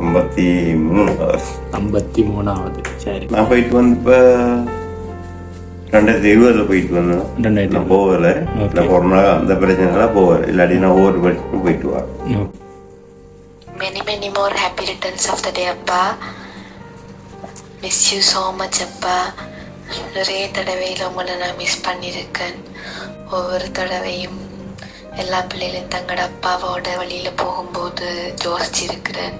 ஐம்பத்தி மூணு ஐம்பத்தி மூணாவது. சரி. நான் போயிட்டு வந்து இப்போ ரெண்டாயிரத்தி இருபதுல போயிட்டு வந்தேன். ரெண்டாயிரத்தி போகல. நான் கொரோனா அந்த பிரச்சனைலாம் போகல. இல்லாட்டி நான் ஒவ்வொரு வருஷத்துக்கும் போயிட்டு வரேன். Many, many more happy returns of the day, அப்பா. மிஸ் யூ ஸோ மச் அப்பா. நிறைய தடவையில் உங்களை நான் மிஸ் பண்ணியிருக்கேன். ஒவ்வொரு தடவையும் எல்லா பிள்ளைகளும் தங்களோட அப்பாவோட வழியில் போகும்போது யோசிச்சிருக்கிறேன்.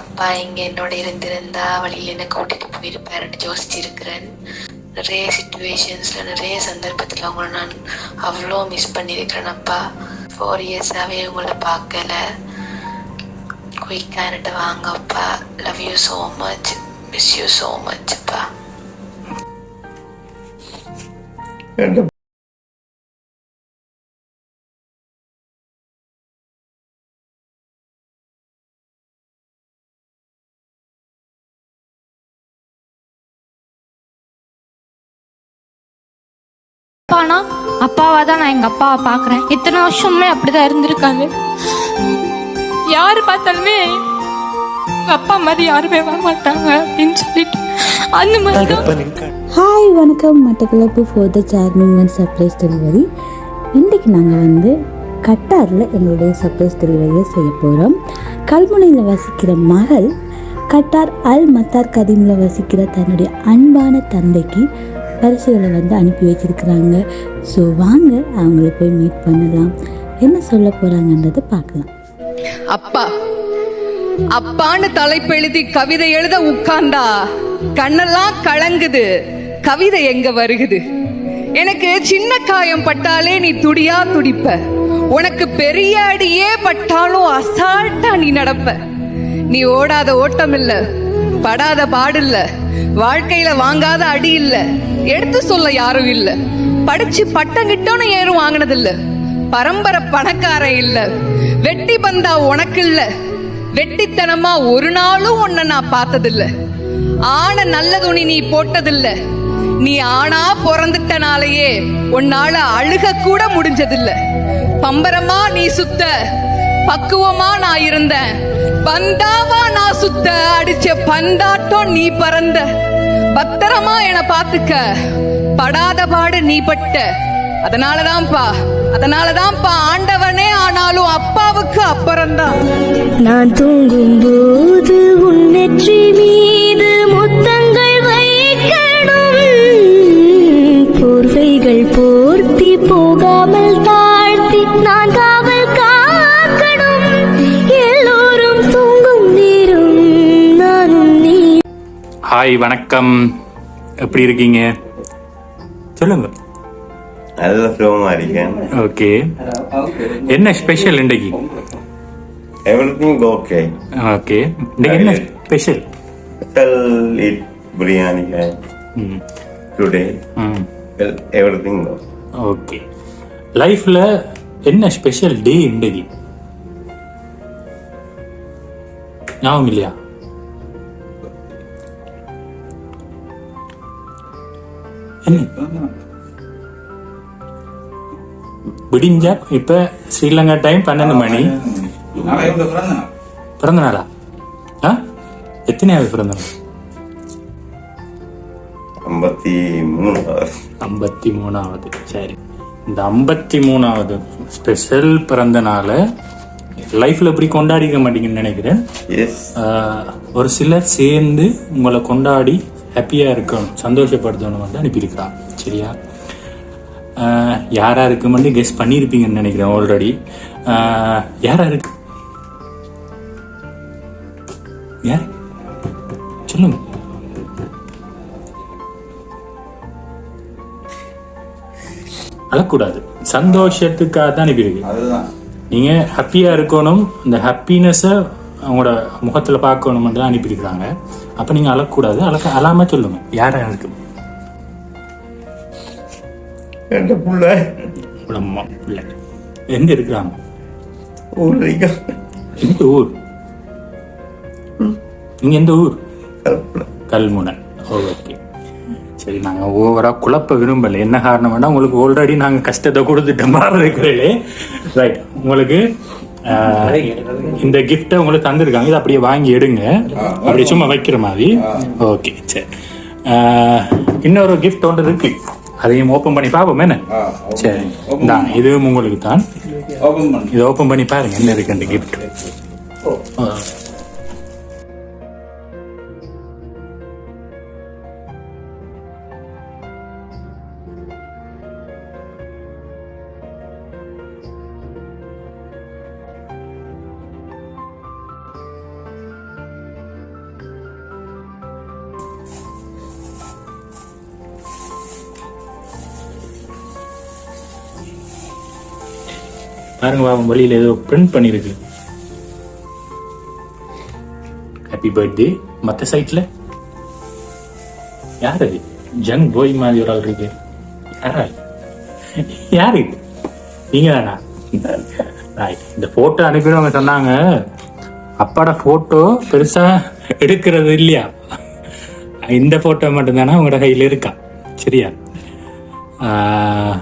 அப்பா இங்கே என்னோட இருந்திருந்தா வழியில் என்ன கூட்டிட்டு போயிருப்பாருன்னு யோசிச்சிருக்கிறேன். நிறைய சுச்சுவேஷன்ஸில் நிறைய சந்தர்ப்பத்தில் உங்களை நான் அவ்வளோ மிஸ் பண்ணியிருக்கிறேன் அப்பா. ஃபோர் இயர்ஸாகவே உங்களை பார்க்கல. குயிக்கானிட்டு வாங்கப்பா love you so much miss you so much அப்பானா? அப்பாவா தான் நான் எங்க அப்பாவை பாக்குறேன் இத்தனை வருஷமே அப்படிதான் இருந்திருக்காரு யாரு பார்த்தாலுமே எங்க அப்பா மாதிரி யாருமே வர மாட்டாங்க அப்படின்னு சொல்லிட்டு அந்த மாதிரி ஹாய் வணக்கம். Batticaloa for the and surprise delivery இன்றைக்கி நாங்கள் வந்து கட்டாரில் எங்களுடைய சர்ப்ரைஸ் டெலிவரியை செய்ய போகிறோம் கல்முனையில் வசிக்கிற மகள் கட்டார் அல் மத்தார் கதீமில் வசிக்கிற தன்னுடைய அன்பான தந்தைக்கு பரிசுகளை வந்து அனுப்பி வச்சிருக்கிறாங்க ஸோ வாங்க அவங்கள போய் மீட் பண்ணலாம். என்ன சொல்ல போகிறாங்கன்றதை பார்க்கலாம். அப்பா அப்பான்னு தலைப்பெழுதி கவிதை எழுத உட்கார்ந்தா கண்ணெல்லாம் கலங்குது. கவிதை எங்க வருகுது? எனக்கு சின்ன காயம் பட்டாலே நீ துடியா துடிப்ப. உனக்கு பெரிய அடியே பட்டாலும் அசால்ட்டா நீ நடப்ப. நீ ஓடாத ஓட்டம் இல்லை படாத பாடு இல்ல வாழ்க்கையில வாங்காத அடி இல்ல. எடுத்து சொல்ல யாரும் இல்ல. படிச்சு பட்டங்கிட்டோன்னு ஏறும் வாங்கினது இல்ல பரம்பரை பணக்காரன் இல்ல. வெட்டி பந்தா உனக்கு இல்ல வெட்டித்தனமா ஒரு நாளும் உன்னை நான் பார்த்ததில்ல. ஆன நல்ல துணி நீ போட்டதில்ல. நீ ஆனா பிறந்துட்டனாலேயே உன்னால அழுக கூட முடிஞ்சதில்ல. பம்பரமா நீ சுத்த. பக்குவமா நான் இருந்தேன் பந்தாவா நான் சுத்த அடிச்ச பந்தாட்டம் நீ பறந்த. பத்திரமா என பாத்துக்க படாத பாடு நீ பட்ட. அதனாலதான்ப்பா அதனாலதான்ப்பா ஆண்டவனே ஆனாலும் அப்பாவுக்கு அப்புறம்தான் நான் தூங்கும் போது ஹாய் வணக்கம். எப்படி இருக்கீங்க? சொல்லுங்க. நல்ல சுகமாக இருக்கேன். ஓகே. என்ன ஸ்பெஷல் இன்றைக்கு எவ்ரி திங் ஓகே ஓகே. இன்றைக்கு என்ன ஸ்பெஷல் today. ம். Well, everything goes. ஓகே. லைஃப்பில் என்ன ஸ்பெஷல் டே இன்றைக்கு ஞாபகம் இல்லையா? விடிஞ்சா இப்ப ஸ்ரீலங்கா டைம் பன்னெண்டு மணி. பிறந்த நாளா? ஆ? எத்தனையாவது பிறந்த நாள்? ஐம்பத்தி மூணு ஐம்பத்தி மூணாவது. சரி. இந்த ஐம்பத்தி மூணாவது ஸ்பெஷல் பிறந்த நாளை லைஃப்ல எப்படி கொண்டாடிக்க மாட்டீங்கன்னு நினைக்கிறேன்? ஒரு சிலர் சேர்ந்து உங்களை கொண்டாடி ஹாப்பியா இருக்கணும் சந்தோஷப்படுத்தணும் வந்து அனுப்பியிருக்கா சரியா? ஆஹ், யாரா இருக்குமென்னு கெஸ் பண்ணியிருப்பீங்கன்னு நினைக்கிறேன் ஆல்ரெடி யாரா இருக்கு? யார்? சொல்லுங்க. அழக்கூடாது. சந்தோஷத்துக்காக தான் அனுப்பியிருக்கு நீங்க ஹாப்பியா இருக்கணும் இந்த ஹாப்பினஸ அவங்களோட முகத்துல பார்க்கணும் தான் அனுப்பியிருக்கிறாங்க. அப்ப நீங்க அழக்கூடாது. அழக்க அழாம சொல்லுங்க. யாரா இருக்கு எந்த புள்ள? அம்மா பிள்ளை. எங்க இருக்கிறாங்க? ஊர்லிங்க எந்த ஊர்? நீங்க எந்த ஊர்? கல்முனை. ஓகே. சரி நாங்க ஓவரா குழப்ப விரும்பல. என்ன காரணம்னா உங்களுக்கு ஆல்ரெடி நாங்க கஷ்டத்தை கொடுத்துட்ட மாதிரி இருக்கிறீங்களே ரைட் உங்களுக்கு இந்த கிஃப்ட்டை உங்களுக்கு தந்திருக்காங்க. இதை அப்படியே வாங்கி எடுங்க. அப்படியே சும்மா வைக்கிற மாதிரி. ஓகே சரி. இன்னொரு கிஃப்ட் ஒன்று இருக்கு. அதையும் ஓப்பன் பண்ணி பார்ப்போம். என்ன? சரி. தான் இதுவும் உங்களுக்கு தான் இதை ஓப்பன் பண்ணி பாருங்க. என்ன இருக்கு அந்த கிஃப்ட் பாருங்க பாவம் வழியில் ஏதோ பிரிண்ட் பண்ணிருக்கு. ஹாப்பி பர்த்டே மற்ற சைட்ல யார் அது? ஜங் போய் மாதிரி ஒரு ஆள் இருக்கு. யாரா யாரு நீங்க தானா இந்த போட்டோ அனுப்பினவங்க சொன்னாங்க. அப்பாட போட்டோ பெருசா எடுக்கிறது இல்லையா? இந்த போட்டோ மட்டும்தானா? உங்களோட கையில இருக்கா? சரியா? ஆஹ்,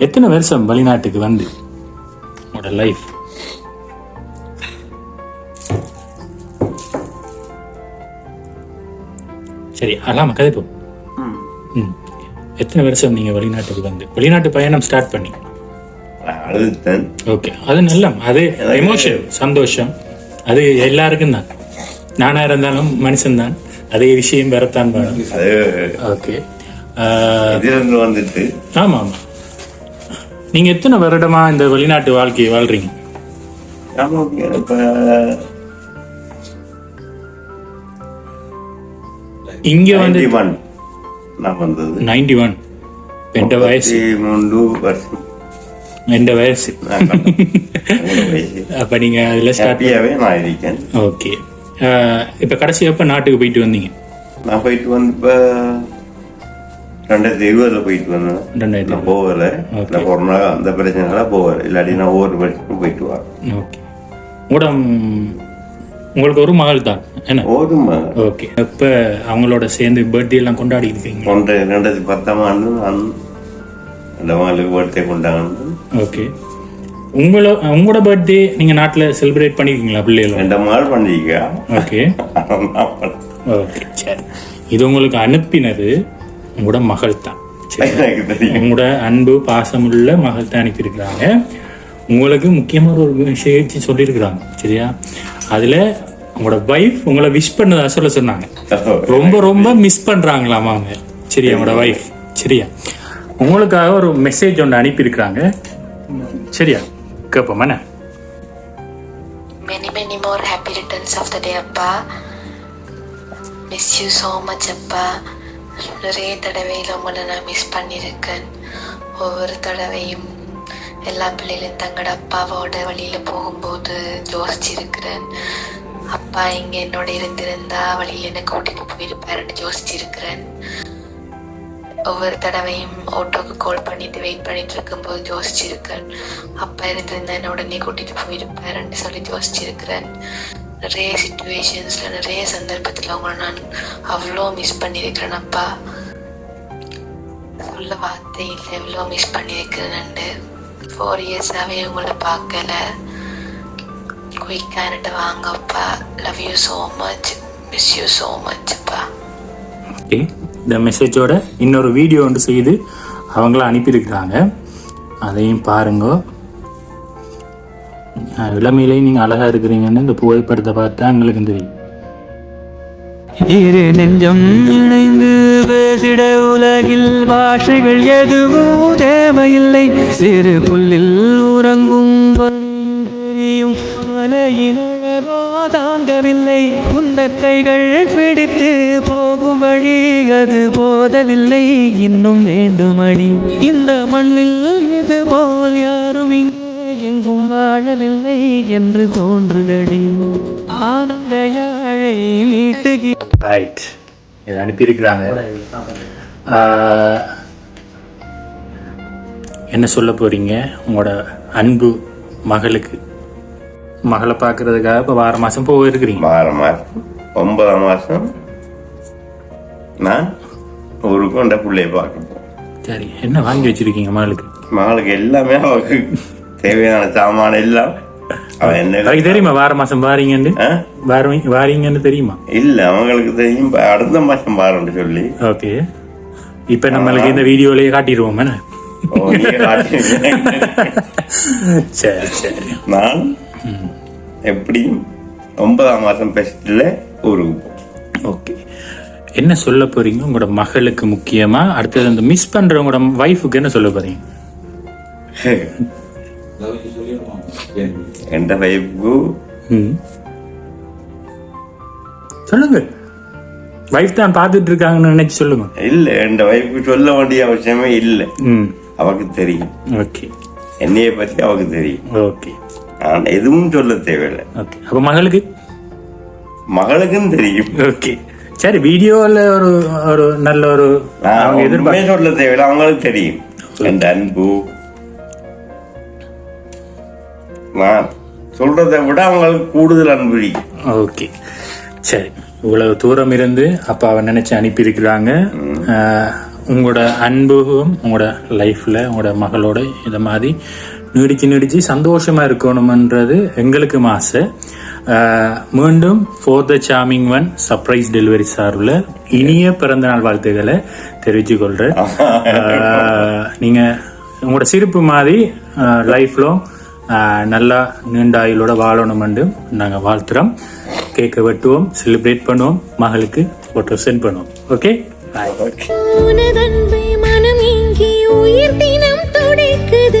எத்தனை வருஷம் வெளிநாட்டுக்கு வந்து? உங்களோட லைஃப் சரி அல்லாம கதைப்போம். ம். எத்தனை வருஷம் நீங்க வெளிநாட்டுக்கு வந்து? வெளிநாட்டு பயணம் ஸ்டார்ட் பண்ணி ஓகே அது நல்ல அது எமோஷன் சந்தோஷம். அது எல்லாருக்கும் தான். நானா இருந்தாலும் மனுஷன் தான். அதே விஷயம் வரத்தான் ஓகே ஆமா ஆமா நீங்க எத்தனை வருடமா இந்த வெளிநாட்டு வாழ்க்கையை வாழ்றீங்க? இப்ப இங்க வந்து 91 நான் வந்தது. நைன்டி ஒன் எந்த வயசு? மூன்று வருஷம். எந்த வயசு? அப்ப நீங்க அதுல ஸ்டார்ட் ஹாப்பியாவே நான் இருக்கேன். ஓகே இப்ப கடைசி எப்ப நாட்டுக்கு போயிட்டு வந்தீங்க? நான் போயிட்டு வந்து இப்ப ரெண்டாயிரத்தி இருபதுல போயிட்டு வந்தேன். ரெண்டாயிரத்தி நான் போகல. இந்த கொரோனா அந்த பிரச்சனைனால போகல. இல்லாட்டி நான் ஒவ்வொரு வருஷமும் போயிட்டு வரேன். ஓகே. உங்களோட ம், உங்களுக்கு ஒரு மகள் தான். என்ன? போதுமா ஓகே. இப்ப அவங்களோட சேர்ந்து பர்த்டே எல்லாம் கொண்டாடி இருக்கீங்க ஒன்று ரெண்டாயிரத்தி பத்தாம் ஆண்டு நான் அந்த மகளுக்கு பர்த்டே கொண்டாங்க ஓகே. உங்களோ உங்களோட பர்த்டே நீங்க நாட்டுல செலிப்ரேட் பண்ணிருக்கீங்களா பிள்ளைகளோட ரெண்டு மாள் பண்ணிருக்கா? ஓகே. ஓகே. சரி. இது உங்களுக்கு அனுப்பினது. உங்களோட மகள் தான். உங்களோட அன்பு பாசமுள்ள மகள் தான் அனுப்பியிருக்கிறாங்க உங்களுக்கு முக்கியமான ஒரு விஷயம் சொல்லியிருக்கிறாங்க. சரியா? அதுல உங்களோட வைஃப் உங்களை விஷ் பண்ணதா சொல்ல சொன்னாங்க. ரொம்ப ரொம்ப மிஸ் பண்றாங்களாமா அவங்க சரியா உங்களோட வைஃப் சரியா? உங்களுக்காக ஒரு மெசேஜ் ஒன்று அனுப்பியிருக்கிறாங்க. சரியா? கேட்போம் என்ன? Many, many more happy returns of the day, அப்பா. மிஸ் யூ ஸோ மச் அப்பா. நிறைய தடவையில் உங்களை நான் மிஸ் பண்ணியிருக்கேன். ஒவ்வொரு தடவையும் எல்லா பிள்ளைகளும் தங்களோட அப்பாவோட வழியில் போகும்போது யோசிச்சிருக்கிறேன். அப்பா இங்கே என்னோட இருந்திருந்தா வழியில் என்னை கூட்டிட்டு போயிருப்பாருன்னு யோசிச்சிருக்கிறேன். ஒவ்வொரு தடவையும் ஆட்டோக்கு கால் பண்ணிட்டு வெயிட் பண்ணிட்டு இருக்கும்போது யோசிச்சிருக்கேன். அப்பா இருந்திருந்தா என்ன உடனே கூட்டிட்டு போயிருப்பாருன்னு சொல்லி யோசிச்சிருக்கிறேன். நிறைய சுச்சுவேஷன்ஸில் நிறைய சந்தர்ப்பத்தில் அவங்கள நான் அவ்வளோ மிஸ் பண்ணியிருக்கிறேனப்பா சொல்ல வார்த்தை இல்லை எவ்வளோ மிஸ் பண்ணியிருக்கிறேன் ஃபோர் இயர்ஸாகவே உங்களை பார்க்கல. குயிக்கானிட்டு வாங்கப்பா love you so much miss you so மச்ப்பா okay இந்த மெசேஜோட இன்னொரு வீடியோ ஒன்று செய்து அவங்கள அனுப்பியிருக்கிறாங்க. அதையும் பாருங்க. இளமையிலேயே இளமையிலேயும் நீங்கள் அழகா இருக்கிறீங்கன்னு இந்த புகைப்படத்தை பார்த்தா எங்களுக்கு தெரியும். இரு நெஞ்சம் இணைந்து பேசிட உலகில் பாஷைகள் எதுவும் தேவையில்லை. சிறு புல்லில் உறங்கும் தெரியும் மலையினழகோ தாங்கவில்லை. குந்தத்தைகள் பிடித்து போகும் வழி அது போதவில்லை இன்னும் வேண்டுமணி. இந்த மண்ணில் இது போல் யாரும் இங்கே வாழவில்லை என்று தோன்றுதடி. ஆனந்த ரைட் இதை அனுப்பியிருக்கிறாங்க. ஆஹ், என்ன சொல்ல போறீங்க? உங்களோட அன்பு மகளுக்கு. மகளை பார்க்கறதுக்காக இப்போ வார மாசம் போக இருக்கிறீங்க ஆறு மாசம். ஒன்பதாம் மாசம் நான் ஊருக்கு அந்த பிள்ளைய பார்க்க சரி என்ன வாங்கி வச்சிருக்கீங்க மகளுக்கு? மகளுக்கு எல்லாமே அவளுக்கு தேவையான சாமான எல்லாம் அவன் தெரியுமா வார மாசம் வாரீங்கன்னு? வாரீங்கன்னு தெரியுமா? இல்ல அவங்களுக்கு தெரியும். அடுத்த மாசம் பாருன்னு சொல்லி. ஓகே. இப்ப நம்மளுக்கு இந்த வீடியோலயே காட்டிடுவோம். சரி சரி. நான் எப்படியும் ஒன்பதாம் மாசம் பெஸ்ட்ல ஊருக்கு. ஓகே. என்ன சொல்ல போறீங்க? உங்களோட மகளுக்கு முக்கியமா? அடுத்தது அந்த மிஸ் பண்ற உங்களோட வைஃபுக்கு என்ன சொல்ல போறீங்க? எந்த வைஃப்க்கு ம். சொல்லுங்க. வைஃப் தான் பார்த்துட்டு இருக்காங்கன்னு நினைச்சு சொல்லுங்க. இல்ல எந்த வைஃப்க்கு சொல்ல வேண்டிய அவசியமே இல்ல. ம். அவக்கு தெரியும். ஓகே. என்னைய பத்தி அவக்கு தெரியும். ஓகே. நான் எதுவும் சொல்ல தேவையில்லை. ஓகே. அப்ப மகளுக்கு? மகளுக்கும் தெரியும். ஓகே. சரி வீடியோல ஒரு ஒரு நல்ல ஒரு அவங்க எதிர்பார்க்க சொல்ல தேவையில்லை. அவங்களுக்கு தெரியும். என் அன்பு? நான் சொல்றதை விட அவங்களுக்கு கூடுதல் அன்பு இருக்கு. ஓகே. சரி இவ்வளவு தூரம் இருந்து அப்பாவை நினைச்சு அனுப்பியிருக்கிறாங்க. உங்களோட அன்பும் உங்களோட லைஃப்ல உங்களோட மகளோட இத மாதிரி நீடிச்சு நீடிச்சு சந்தோஷமா இருக்கணும்ன்றது எங்களுக்கும் ஆசை. மீண்டும் for the charming one surprise delivery சார்பில் இனிய பிறந்த நாள் வாழ்த்துக்களை தெரிவித்துக் கொள்றேன். ஆஹ், நீங்க உங்களோட சிரிப்பு மாதிரி லைஃப்ல நல்லா நீண்ட ஆயுளோட வாழணும்னு நாங்கள் வாழ்த்துறோம். கேக்கை வெட்டுவோம் செலிப்ரேட் பண்ணுவோம் மகளுக்கு ஃபோட்டோ சென்ட் பண்ணுவோம். ஓகே மனம் உயிர் தினம் துடைக்குது